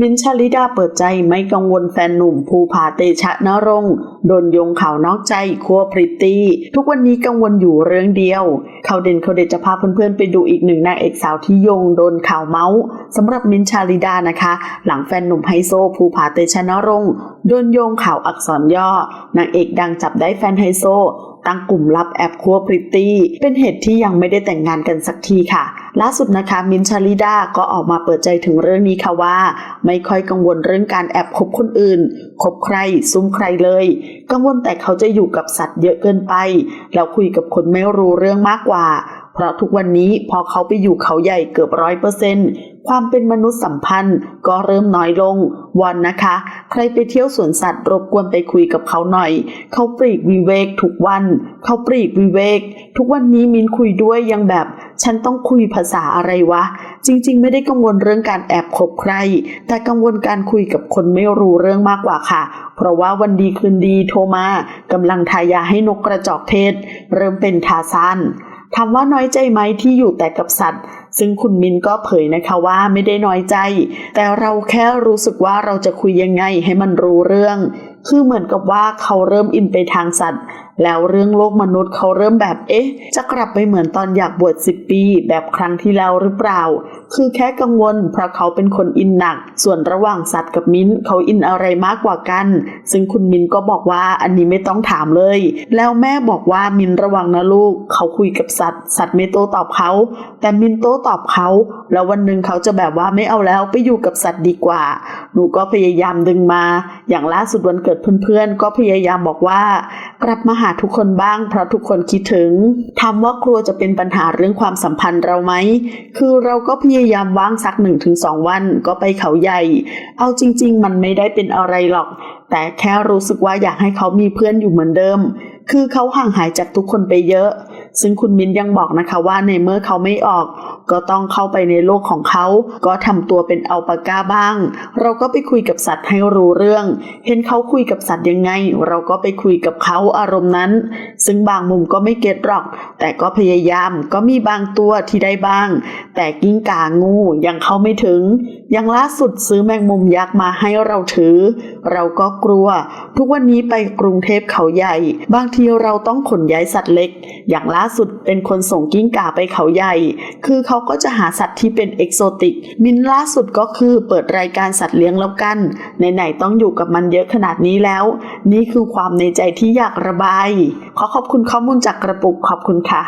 มินชาลิดาเปิดใจไม่กังวลแฟนหนุ่มภูผาเตชะนรงค์โดนโยงข่าวนอกใจครัวพริตตี้ ทุกวันนี้กังวลอยู่เรื่องเดียว เขาเด่นเขาเด็ดจะพาเพื่อนๆไปดูอีกหนึ่งนางเอกสาวที่โยงโดนข่าวเมาส์สำหรับมินชาลิดานะคะ หลังแฟนหนุ่มไฮโซภูผาเตชะนรงค์โดนโยงข่าวอักษรย่อนางเอกดังจับได้แฟนไฮโซ ตั้งกลุ่มลับแอบครัวพริตตี้เป็นเหตุที่ยังไม่ได้แต่งงานกันสักทีค่ะ ล่าสุดนะคะมินชาลิดาก็ออกมาเปิดใจถึงเรื่องนี้ค่ะว่า ไม่ค่อยกังวลเรื่องการแอบคบคนอื่นคบใครซุ่มใครเลย กังวลแต่เขาจะอยู่กับสัตว์เยอะเกินไป แล้วคุยกับคนไม่รู้เรื่องมากกว่า ราะทุกวันนี้พอเขาไปอยู่เขาใหญ่เกือบร้อยเปอร์เซนต์ความเป็นมนุษย์สัมพันธ์ก็เริ่มน้อยลงวอนนะคะ ใครไปเที่ยวสวนสัตว์รบกวนไปคุยกับเขาหน่อย เขาปรีกวิเวกทุกวัน เขาปรีกวิเวก ทุกวันนี้มินคุยด้วยยังแบบ ฉันต้องคุยภาษาอะไรวะ จริง ๆ ไม่ได้กังวลเรื่องการแอบคบใคร แต่กังวลการคุยกับคนไม่รู้เรื่องมากกว่าค่ะ เพราะว่าวันดีคืนดีโทรมากำลังทายาให้นกกระจอกเทศ เริ่มเป็นทาซาน ถามว่าน้อยใจไหมที่อยู่แต่กับสัตว์ ซึ่งคุณมินก็เผยนะคะว่าไม่ได้น้อยใจ แต่เราแค่รู้สึกว่าเราจะคุยยังไงให้มันรู้เรื่อง คือเหมือนกับว่าเขาเริ่มอินไปทางสัตว์แล้วเรื่องโลกมนุษย์เขาเริ่มแบบเอ๊ะ จะกลับไปเหมือนตอนอยากบวชสิบปี แบบครั้งที่แล้วหรือเปล่า คือแค่กังวลเพราะเขาเป็นคนอินหนัก ส่วนระหว่างสัตว์กับมิ้นเขาอินอะไรมากกว่ากัน ซึ่งคุณมินก็บอกว่าอันนี้ไม่ต้องถามเลย แล้วแม่บอกว่ามินระวังนะลูก เขาคุยกับสัตว์ สัตว์ไม่โต้ตอบเขา แต่มินโต้ตอบเขา แล้ววันหนึ่งเขาจะแบบว่าไม่เอาแล้วไปอยู่กับสัตว์ดีกว่า หนูก็พยายามดึงมา อย่างล่าสุดวันเกิดเพื่อนๆ ก็พยายามบอกว่า กลับมาหาทุกคนบ้าง เพราะทุกคนคิดถึงถามว่ากลัวจะเป็นปัญหาเรื่องความสัมพันธ์เราไหม คือเราก็พยายามว่างสักหนึ่งถึงสองวันก็ไปเขาใหญ่ เอาจริง ๆ มันไม่ได้เป็นอะไรหรอก แต่แค่รู้สึกว่าอยากให้เขามีเพื่อนอยู่เหมือนเดิม คือเขาห่างหายจากทุกคนไปเยอะ ซึ่งคุณมิ้นยังบอกนะคะว่าในเมื่อเขาไม่ออก ก็ต้องเข้าไปในโลกของเขา ก็ทำตัวเป็นอัลปาก้าบ้าง เราก็ไปคุยกับสัตว์ให้รู้เรื่อง เห็นเขาคุยกับสัตว์ยังไง เราก็ไปคุยกับเขาอารมณ์นั้น ซึ่งบางมุมก็ไม่เก็ตหรอก แต่ก็พยายามก็มีบางตัวที่ได้บ้าง แต่กิ้งก่างูยังเข้าไม่ถึงอย่างล่าสุดซื้อแมงมุมยักษ์มาให้เราถือ เราก็กลัว ทุกวันนี้ไปกรุงเทพเขาใหญ่ บางทีเราต้องขนย้ายสัตว์เล็ก อย่างล่าล่าสุดเป็นคนส่งกิ้งก่าไปเขาใหญ่ คือเขาก็จะหาสัตว์ที่เป็นเอกโซติก มินล่าสุดก็คือเปิดรายการสัตว์เลี้ยงแล้วกัน ไหนๆต้องอยู่กับมันเยอะขนาดนี้แล้ว นี่คือความในใจที่อยากระบาย ขอขอบคุณข้อมูลจากกระปุกขอบคุณค่ะ